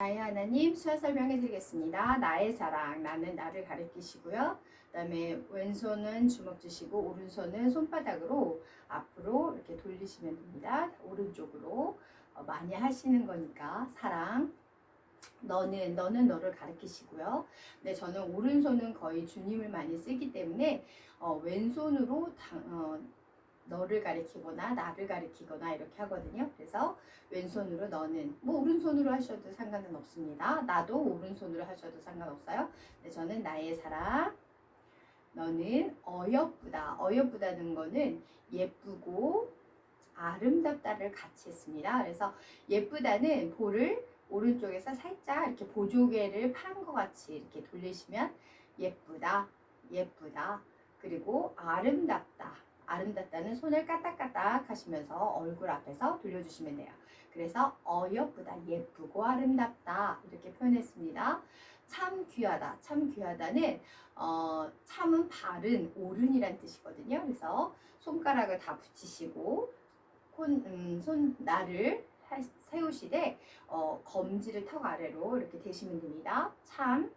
나의 하나님 수화 설명해 드리겠습니다. 나의 사랑, 나는 나를 가리키시고요. 그 다음에 왼손은 주먹 주시고 오른손은 손바닥으로 앞으로 이렇게 돌리시면 됩니다. 오른쪽으로 어, 많이 하시는 거니까 사랑. 너는 너는 너를 가리키시고요. 근데 저는 오른손은 거의 주님을 많이 쓰기 때문에 어, 왼손으로 당, 어, 너를 가리키거나 나를 가리키거나 이렇게 하거든요. 그래서 왼손으로 너는 뭐 오른손으로 하셔도 상관은 없습니다. 나도 오른손으로 하셔도 상관없어요. 근데 저는 나의 사랑 너는 어여쁘다. 어여쁘다는 거는 예쁘고 아름답다를 같이 했습니다. 그래서 예쁘다는 볼을 오른쪽에서 살짝 이렇게 보조개를 판것 같이 이렇게 돌리시면 예쁘다, 예쁘다. 그리고 아름답다. 아름답다는 손을 까딱까딱 하시면서 얼굴 앞에서 돌려주시면 돼요. 그래서 어여쁘다, 예쁘고 아름답다 이렇게 표현했습니다. 참 귀하다, 참 귀하다는 어, 참은 바른, 옳은이란 뜻이거든요. 그래서 손가락을 다 붙이시고 손, 음, 손 나를 하- 세우시되 어, 검지를 턱 아래로 이렇게 대시면 됩니다. 참,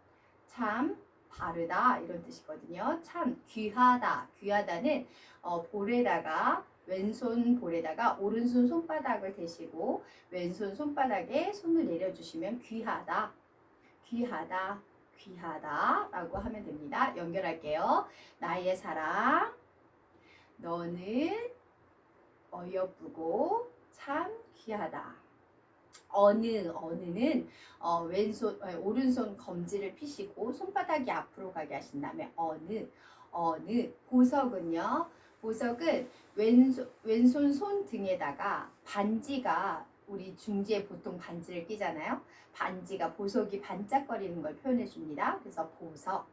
참 바르다 이런 뜻이거든요. 참 귀하다, 귀하다는 어, 볼에다가 왼손 볼에다가 오른손 손바닥을 대시고 왼손 손바닥에 손을 내려주시면 귀하다, 귀하다, 귀하다 라고 하면 됩니다. 연결할게요. 나의 사랑, 너는 어여쁘고 참 귀하다. 어느 어느는 어, 왼손 어, 오른손 검지를 피시고 손바닥이 앞으로 가게 하신 다음에 어느 어느 보석은요? 보석은 왼손 왼손 손 등에다가 반지가 우리 중지에 보통 반지를 끼잖아요. 반지가 보석이 반짝거리는 걸 표현해 줍니다. 그래서 보석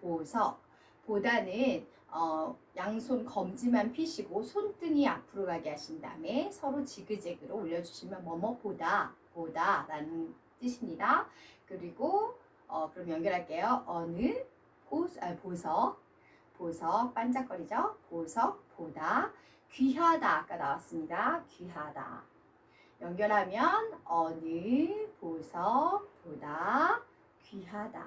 보석. 보다는 어, 양손 검지만 피시고 손등이 앞으로 가게 하신 다음에 서로 지그재그로 올려주시면 뭐뭐 보다 보다 라는 뜻입니다. 그리고 어, 그럼 연결할게요. 어느 보, 아, 보석 보석 반짝거리죠. 보석 보다 귀하다 아까 나왔습니다. 귀하다 연결하면 어느 보석 보다 귀하다.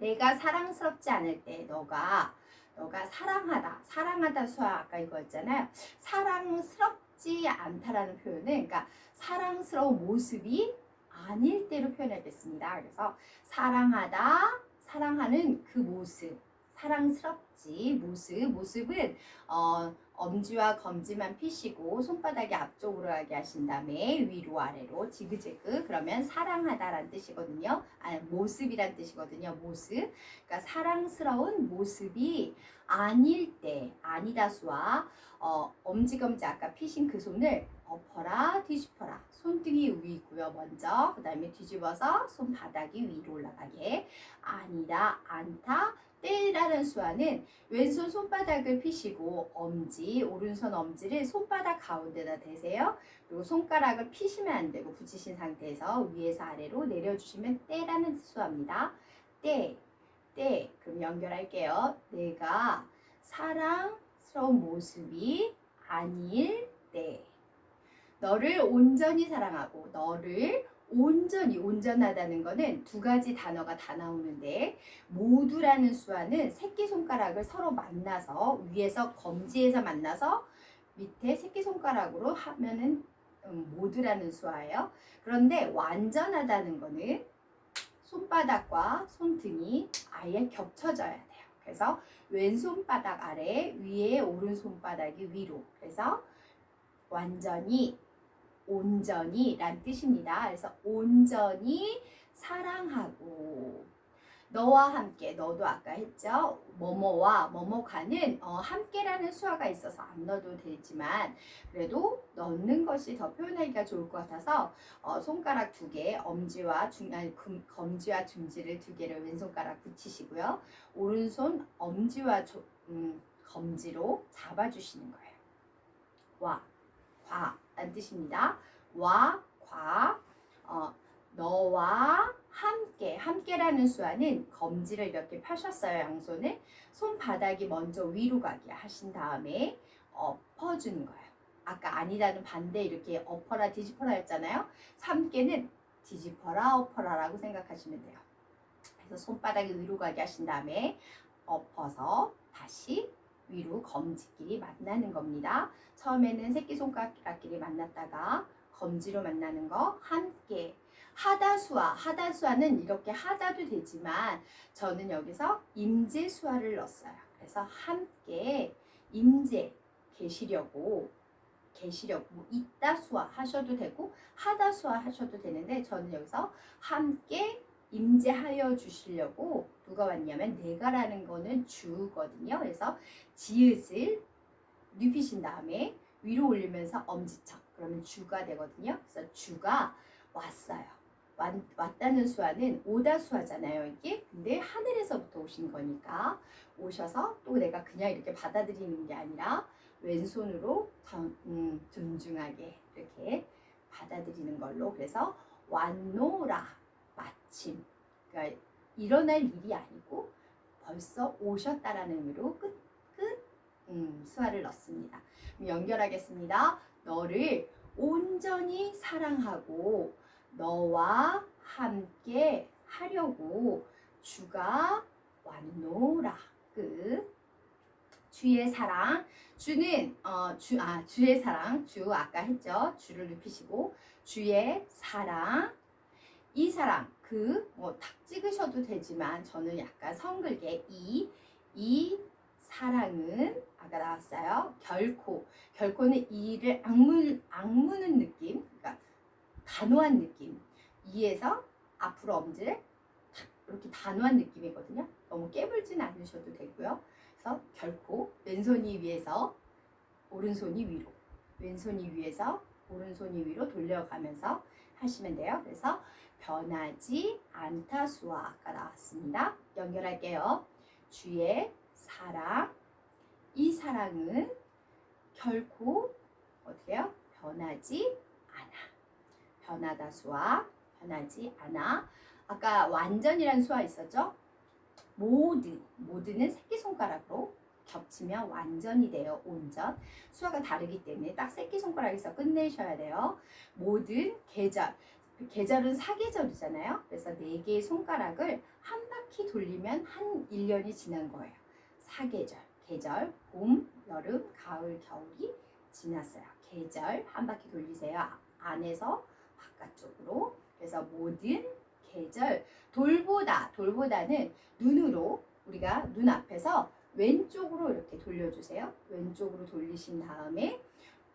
내가 사랑스럽지 않을 때 너가 너가 사랑하다. 사랑하다 수아 아까 이거였잖아요. 사랑스럽지 않다라는 표현은 그러니까 사랑스러운 모습이 아닐 때로 표현하겠습니다. 그래서 사랑하다 사랑하는 그 모습 사랑스럽지 모습 모습은 어, 엄지와 검지만 피시고 손바닥이 앞쪽으로 가게 하신 다음에 위로 아래로 지그재그 그러면 사랑하다라는 뜻이거든요. 아, 모습이란 뜻이거든요. 모습. 그러니까 사랑스러운 모습이 아닐 때 아니다수와 어, 엄지검지 아까 피신 그 손을 엎어라 뒤집어라 손등이 위고요 먼저 그 다음에 뒤집어서 손바닥이 위로 올라가게 아니다 않다 때라는 수화는 왼손 손바닥을 피시고 엄지 오른손 엄지를 손바닥 가운데다 대세요. 그리고 손가락을 피시면 안 되고 붙이신 상태에서 위에서 아래로 내려주시면 때라는 수화입니다. 때, 때. 그럼 연결할게요. 내가 사랑스러운 모습이 아닐 때. 너를 온전히 사랑하고 너를 온전히 온전하다는 거는 두 가지 단어가 다 나오는데 모두라는 수화는 새끼손가락을 서로 만나서 위에서 검지에서 만나서 밑에 새끼손가락으로 하면은 음, 모두라는 수화예요. 그런데 완전하다는 거는 손바닥과 손등이 아예 겹쳐져야 돼요. 그래서 왼손바닥 아래 위에 오른손바닥이 위로 그래서 완전히 온전히 란 뜻입니다. 그래서 온전히 사랑하고 너와 함께 너도 아까 했죠. 뭐뭐와 뭐뭐가는 어, 함께라는 수화가 있어서 안 넣어도 되지만 그래도 넣는 것이 더 표현하기가 좋을 것 같아서 어, 손가락 두 개, 엄지와 중 아니 금, 검지와 중지를 두 개를 왼손가락 붙이시고요. 오른손 엄지와 조, 음, 검지로 잡아주시는 거예요. 와, 과. 라는 뜻입니다. 와, 과, 어, 너와 함께, 함께라는 수화는 검지를 이렇게 펴셨어요, 양손을. 손바닥이 먼저 위로 가게 하신 다음에 엎어주는 거예요. 아까 아니다는 반대 이렇게 엎어라 뒤집어라 했잖아요. 함께는 뒤집어라 엎어라라고 생각하시면 돼요. 그래서 손바닥이 위로 가게 하신 다음에 엎어서 다시 위로 검지끼리 만나는 겁니다. 처음에는 새끼손가락끼리 만났다가 검지로 만나는 거 함께 하다수화 하다수화는 이렇게 하다도 되지만 저는 여기서 임재수화를 넣었어요. 그래서 함께 임재 계시려고 계시려고 뭐 있다 수화 하셔도 되고 하다 수화 하셔도 되는데 저는 여기서 함께 임재하여 주시려고 누가 왔냐면 내가라는 거는 주거든요. 그래서 지읒을 눕히신 다음에 위로 올리면서 엄지척 그러면 주가 되거든요. 그래서 주가 왔어요. 왔, 왔다는 수화는 오다 수화잖아요. 이게 근데 하늘에서부터 오신 거니까 오셔서 또 내가 그냥 이렇게 받아들이는 게 아니라 왼손으로 전- 음, 존중하게 이렇게 받아들이는 걸로 그래서 왔노라 마침. 그러니까 일어날 일이 아니고 벌써 오셨다라는 의미로 끝, 끝 음, 수화를 넣습니다. 연결하겠습니다. 너를 온전히 사랑하고 너와 함께 하려고 주가 왔노라. 끝 주의 사랑. 주는 어, 주, 아, 주의 사랑. 주 아까 했죠? 주를 눕히시고. 주의 사랑. 이 사랑 그 뭐 탁 찍으셔도 되지만 저는 약간 성글게 이 이 사랑은 아까 나왔어요. 결코. 결코는 이를 악무, 악무는 느낌 그러니까 단호한 느낌. 이에서 앞으로 엄지를 탁 이렇게 단호한 느낌이거든요. 너무 깨물진 않으셔도 되고요. 그래서 결코 왼손이 위에서 오른손이 위로 왼손이 위에서 오른손이 위로 돌려가면서 하시면 돼요. 그래서 변하지 않다 수와 아까 나왔습니다. 연결할게요. 주의 사랑 이 사랑은 결코 어떻게요? 변하지 않아. 변하다 수와 변하지 않아. 아까 완전이란 수와 있었죠? 모든 모든은 새끼손가락으로 겹치면 완전이 돼요. 온전. 수화가 다르기 때문에 딱 새끼손가락에서 끝내셔야 돼요. 모든 계절. 계절은 사계절이잖아요. 그래서 네 개의 손가락을 한 바퀴 돌리면 한 1년이 지난 거예요. 사계절. 계절, 봄, 여름, 가을, 겨울이 지났어요. 계절 한 바퀴 돌리세요. 아- 안에서 바깥쪽으로. 그래서 모든 계절 돌보다 돌보다는 눈으로 우리가 눈 앞에서 왼쪽으로 이렇게 돌려주세요. 왼쪽으로 돌리신 다음에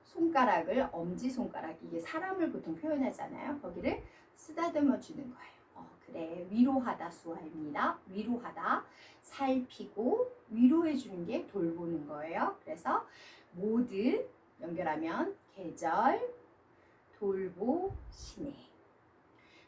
손가락을 엄지 손가락 이게 사람을 보통 표현하잖아요. 거기를 쓰다듬어 주는 거예요. 어, 그래 위로하다 수화입니다. 위로하다 살피고 위로해 주는 게 돌보는 거예요. 그래서 모든 연결하면 계절 돌보시네.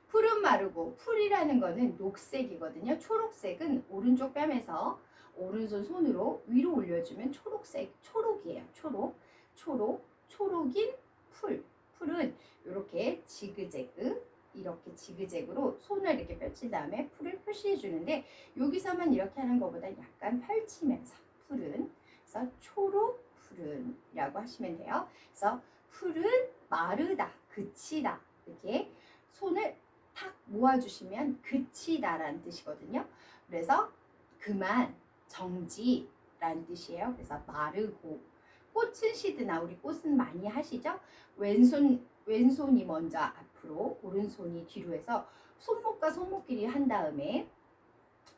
풀은 마르고 풀이라는 거는 녹색이거든요. 초록색은 오른쪽 뺨에서 오른손 손으로 위로 올려주면 초록색, 초록이에요. 초록, 초록, 초록인 풀. 풀은 이렇게 지그재그, 이렇게 지그재그로 손을 이렇게 펼친 다음에 풀을 표시해 주는데 여기서만 이렇게 하는 것보다 약간 펼치면서 풀은 그래서 초록 푸른이라고 하시면 돼요. 그래서 풀은 마르다, 그치다 이렇게 손을 탁 모아주시면 그치다라는 뜻이거든요. 그래서 그만 정지라는 뜻이에요. 그래서 마르고 꽃은 시드나 우리 꽃은 많이 하시죠? 왼손 왼손이 먼저 앞으로 오른손이 뒤로 해서 손목과 손목끼리 한 다음에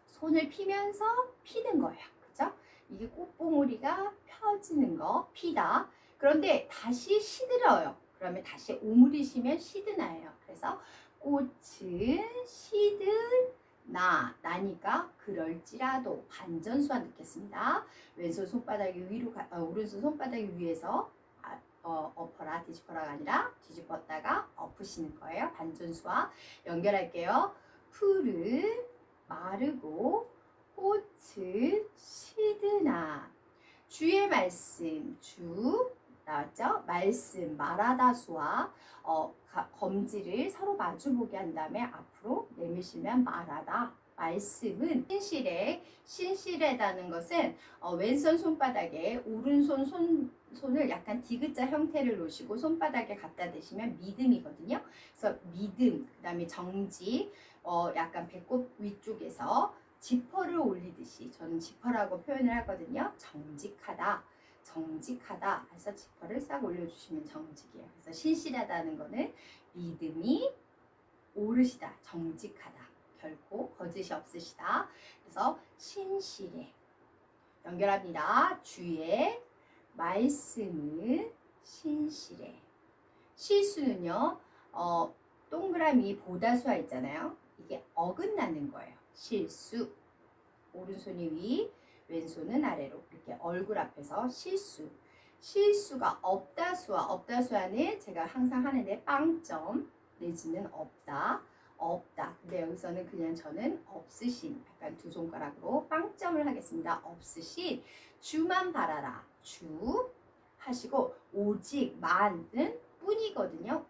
손을 피면서 피는 거예요. 그죠? 이게 꽃봉오리가 펴지는 거 피다. 그런데 다시 시들어요. 그러면 다시 오므리시면 시드나예요. 그래서 꽃은 시드 나 나니까 그럴지라도 반전수와 넣겠습니다. 왼손 손바닥이 위로 가, 어, 오른손 손바닥이 위에서 아, 어, 엎어라 뒤집어라가 아니라 뒤집었다가 엎으시는 거예요. 반전수와 연결할게요. 풀은 마르고 꽃은 시드나 주의 말씀 주 나왔죠? 말씀 말하다수와 어, 가- 검지를 서로 마주보게 한 다음에 앞으로 내미시면 말하다 말씀은 신실에 신실하다는 것은 어, 왼손 손바닥에 오른손 손, 손을 약간 디귿자 형태를 놓으시고 손바닥에 갖다 대시면 믿음이거든요. 그래서 믿음, 그다음에 정지, 어, 약간 배꼽 위쪽에서 지퍼를 올리듯이 저는 지퍼라고 표현을 하거든요. 정직하다. 정직하다. 그래서 지퍼를 싹 올려주시면 정직이에요. 그래서 신실하다는 거는 믿음이 오르시다. 정직하다. 결코 거짓이 없으시다. 그래서 신실해. 연결합니다. 주의 말씀은 신실해. 실수는요, 어, 동그라미 보다수화 있잖아요. 이게 어긋나는 거예요. 실수. 오른손이 위, 왼손은 아래로. 이렇게 얼굴 앞에서 실수. 실수가 없다수와 없다수와는 제가 항상 하는데 빵점 내지는 없다. 없다. 근데 여기서는 그냥 저는 없으신 약간 두 손가락으로 빵점을 하겠습니다. 없으신 주만 바라라. 주 하시고 오직 만은 뿐이거든요.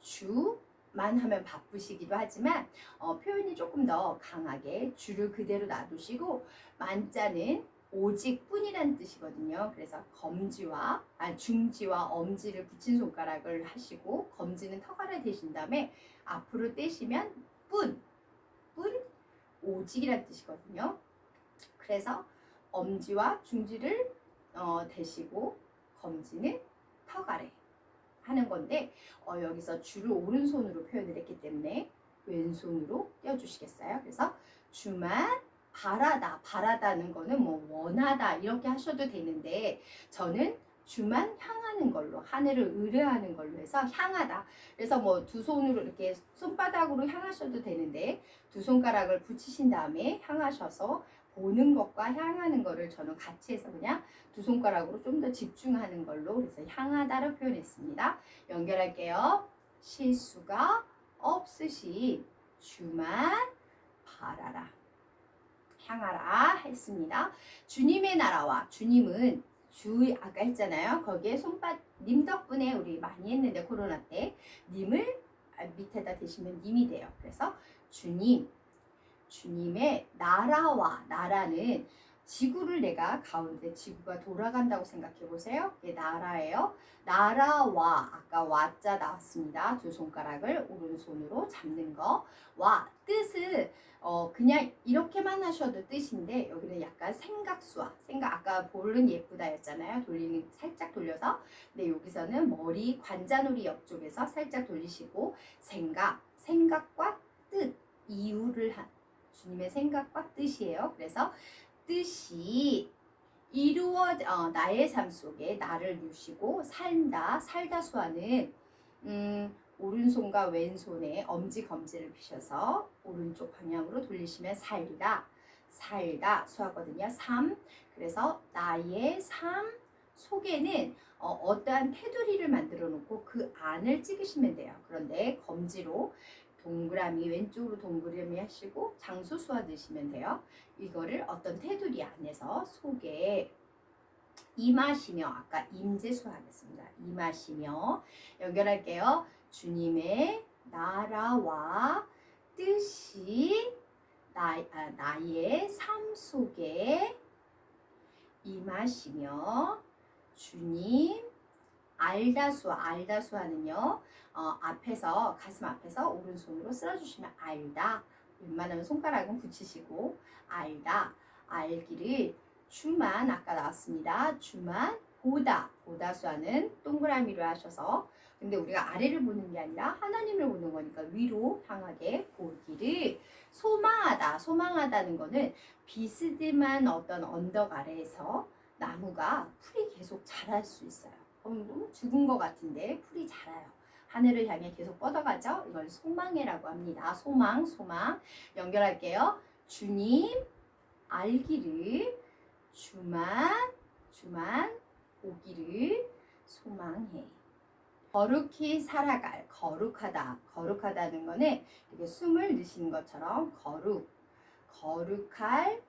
주 만 하면 바쁘시기도 하지만 어, 표현이 조금 더 강하게 주를 그대로 놔두시고 만자는 오직 뿐이라는 뜻이거든요. 그래서 검지와 아, 중지와 엄지를 붙인 손가락을 하시고 검지는 턱아래 대신 다음에 앞으로 떼시면 뿐, 뿐, 오직이라는 뜻이거든요. 그래서 엄지와 중지를 어, 대시고 검지는 턱 아래 하는 건데 어, 여기서 주를 오른손으로 표현을 했기 때문에 왼손으로 떼어주시겠어요? 그래서 주만 바라다, 바라다는 거는 뭐 원하다 이렇게 하셔도 되는데 저는 주만 향하는 걸로 하늘을 의뢰하는 걸로 해서 향하다. 그래서 뭐 두 손으로 이렇게 손바닥으로 향하셔도 되는데 두 손가락을 붙이신 다음에 향하셔서 보는 것과 향하는 거를 저는 같이 해서 그냥 두 손가락으로 좀 더 집중하는 걸로 그래서 향하다로 표현했습니다. 연결할게요. 실수가 없으신 주만 바라라. 향하라 했습니다. 주님의 나라와 주님은 주 아까 했잖아요. 거기에 손바 님 덕분에 우리 많이 했는데 코로나 때 님을 밑에다 대시면 님이 돼요. 그래서 주님 주님의 나라와 나라는 지구를 내가 가운데 지구가 돌아간다고 생각해 보세요. 이게 나라예요. 나라와 아까 와자 나왔습니다. 두 손가락을 오른손으로 잡는 거. 와 뜻은 어 그냥 이렇게만 하셔도 뜻인데 여기는 약간 생각수와 생각 아까 볼은 예쁘다였잖아요. 돌리는 살짝 돌려서 근데 여기서는 머리 관자놀이 옆쪽에서 살짝 돌리시고 생각 생각과 뜻 이유를 한 주님의 생각과 뜻이에요. 그래서 뜻이 이루어 어, 나의 삶 속에 나를 누시고 살다 살다 수하는 음, 오른손과 왼손에 엄지 검지를 피셔서 오른쪽 방향으로 돌리시면 살다 살다 수하거든요. 삶 그래서 나의 삶 속에는 어, 떠한 테두리를 만들어 놓고 그 안을 찍으시면 돼요. 그런데 검지로 동그라미 왼쪽으로 동그라미 하시고 장수 수화 드시면 돼요. 이거를 어떤 테두리 안에서 속에 임하시며 아까 임재수 하겠습니다. 임하시며 연결할게요. 주님의 나라와 뜻이 나, 아, 나의 삶 속에 임하시며 주님 알다수 알다수하는요 어, 앞에서 가슴 앞에서 오른손으로 쓸어주시면 알다. 웬만하면 손가락은 붙이시고 알다. 알기를 주만 아까 나왔습니다. 주만 보다. 보다수하는 동그라미로 하셔서. 근데 우리가 아래를 보는 게 아니라 하나님을 보는 거니까 위로 향하게 보기를. 소망하다. 소망하다는 거는 비스듬한 어떤 언덕 아래에서 나무가 풀이 계속 자랄 수 있어요. 너무 죽은 것 같은데 풀이 자라요. 하늘을 향해 계속 뻗어가죠. 이걸 소망해라고 합니다. 소망, 소망. 연결할게요. 주님 알기를 주만, 주만 오기를 소망해. 거룩히 살아갈, 거룩하다. 거룩하다는 거는 이렇게 숨을 넣으시는 것처럼 거룩, 거룩할,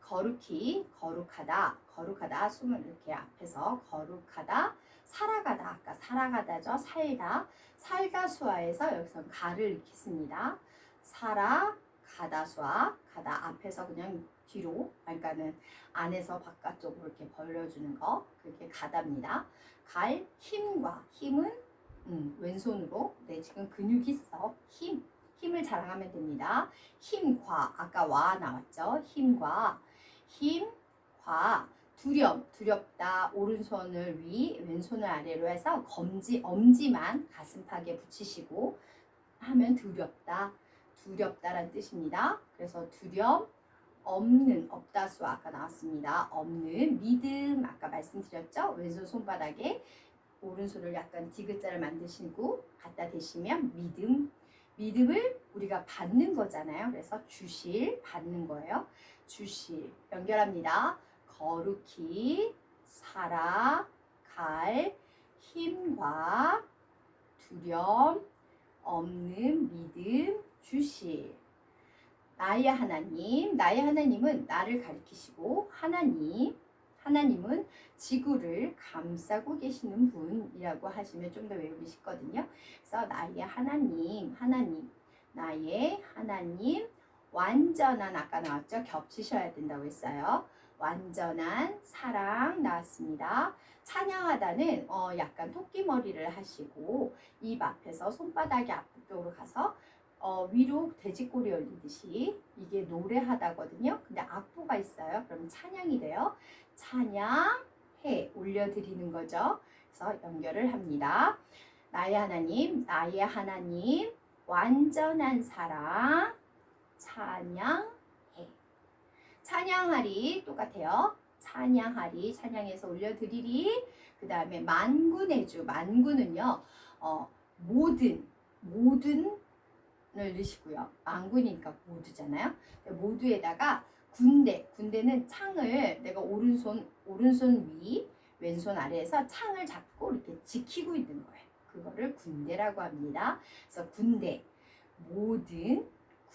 거룩히, 거룩하다, 거룩하다. 숨을 이렇게 앞에서 거룩하다, 살아가다. 아까 살아가다죠. 살다. 살다 수화에서 여기서 가를 익혔습니다. 살아 가다. 가다수와 가다 앞에서 그냥 뒤로 그러니까는 안에서 바깥쪽으로 이렇게 벌려주는 거 그게 가다입니다. 갈 힘과 힘은 음, 왼손으로 네 지금 근육 있어 힘 힘을 자랑하면 됩니다. 힘과 아까 와 나왔죠. 힘과 힘과 두렵 두렵다 오른손을 위 왼손을 아래로 해서 검지 엄지만 가슴팍에 붙이시고 하면 두렵다 두렵다라는 뜻입니다. 그래서 두렵 없는 없다수 아까 나왔습니다. 없는 믿음 아까 말씀드렸죠. 왼손 손바닥에 오른손을 약간 디귿자를 만드시고 갖다 대시면 믿음 믿음을 우리가 받는 거잖아요. 그래서 주실 받는 거예요. 주실 연결합니다. 거룩히 살아갈 힘과 두려움 없는 믿음 주실 나의 하나님 나의 하나님은 나를 가리키시고 하나님 하나님은 지구를 감싸고 계시는 분이라고 하시면 좀 더 외우기 쉽거든요. 그래서 나의 하나님 하나님 나의 하나님 완전한 아까 나왔죠 겹치셔야 된다고 했어요. 완전한 사랑 나왔습니다. 찬양하다는 어, 약간 토끼 머리를 하시고 입 앞에서 손바닥이 앞쪽으로 가서 어, 위로 돼지꼬리 올리듯이 이게 노래하다거든요. 근데 악보가 있어요. 그럼 찬양이 돼요. 찬양해 올려드리는 거죠. 그래서 연결을 합니다. 나의 하나님, 나의 하나님, 완전한 사랑, 찬양해. 찬양하리 똑같아요. 찬양하리, 찬양해서 올려드리리. 그 다음에 만군의 주, 만군은요, 어, 모든, 모든 을 넣으시고요. 만군이니까 모두잖아요. 모두에다가 군대, 군대는 창을 내가 오른손 오른손 위, 왼손 아래에서 창을 잡고 이렇게 지키고 있는 거예요. 그거를 군대라고 합니다. 그래서 군대, 모든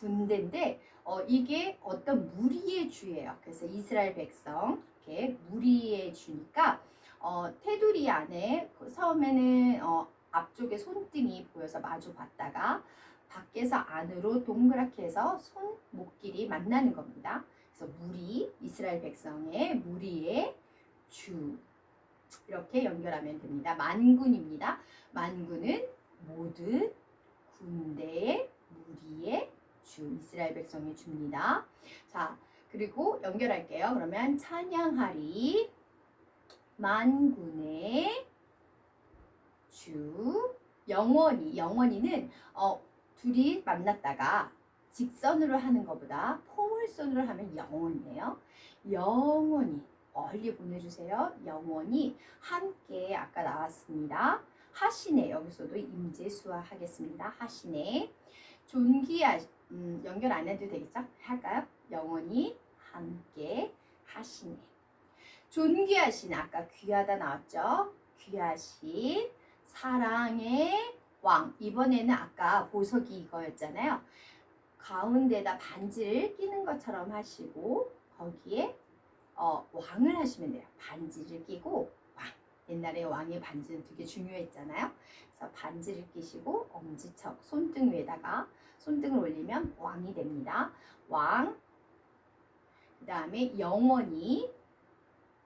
군대인데 어, 이게 어떤 무리의 주예요. 그래서 이스라엘 백성 이렇게 무리의 주니까 어, 테두리 안에 그 처음에는 어, 앞쪽에 손등이 보여서 마주 봤다가 밖에서 안으로 동그랗게 해서 손목길이 만나는 겁니다. 그래서 무리, 이스라엘 백성의 무리의 주. 이렇게 연결하면 됩니다. 만군입니다. 만군은 모든 군대의 무리의 주, 이스라엘 백성의 주입니다. 자, 그리고 연결할게요. 그러면 찬양하리 만군의 주 영원히 영원히는 어 둘이 만났다가 직선으로 하는 것보다 포물선으로 하면 영원이에요. 영원히 멀리 보내주세요. 영원히 함께 아까 나왔습니다. 하시네 여기서도 임재수화 하겠습니다. 하시네 존귀하 음, 연결 안 해도 되겠죠? 할까요? 영원히 함께 하시네 존귀하신 아까 귀하다 나왔죠? 귀하신 사랑의 왕 이번에는 아까 보석이 이거였잖아요. 가운데다 반지를 끼는 것처럼 하시고 거기에 어, 왕을 하시면 돼요. 반지를 끼고 왕. 옛날에 왕의 반지는 되게 중요했잖아요. 그래서 반지를 끼시고 엄지척 손등 위에다가 손등을 올리면 왕이 됩니다. 왕. 그 다음에 영원히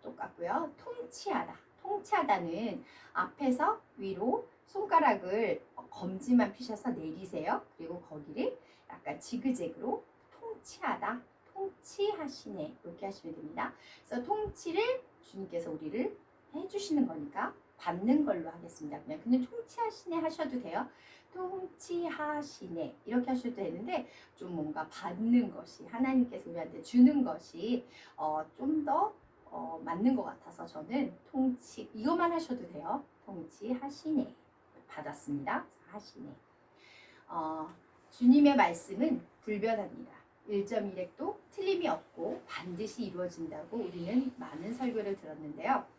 똑같고요. 통치하다. 통치하다는 앞에서 위로 손가락을 검지만 피셔서 내리세요. 그리고 거기를 약간 지그재그로 통치하다, 통치하시네 이렇게 하시면 됩니다. 그래서 통치를 주님께서 우리를 해주시는 거니까 받는 걸로 하겠습니다. 그냥 그냥 통치하시네 하셔도 돼요. 통치하시네 이렇게 하셔도 되는데 좀 뭔가 받는 것이 하나님께서 우리한테 주는 것이 어, 좀더 어, 맞는 것 같아서 저는 통치 이것만 하셔도 돼요. 통치하시네 받았습니다. 하시네. 어, 주님의 말씀은 불변합니다. 1.1핵도 틀림이 없고 반드시 이루어진다고 우리는 많은 설교를 들었는데요.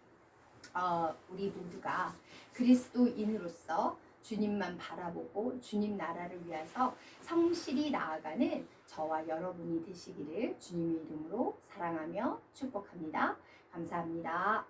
어, 우리 모두가 그리스도인으로서 주님만 바라보고 주님 나라를 위해서 성실히 나아가는 저와 여러분이 되시기를 주님의 이름으로 사랑하며 축복합니다. 감사합니다.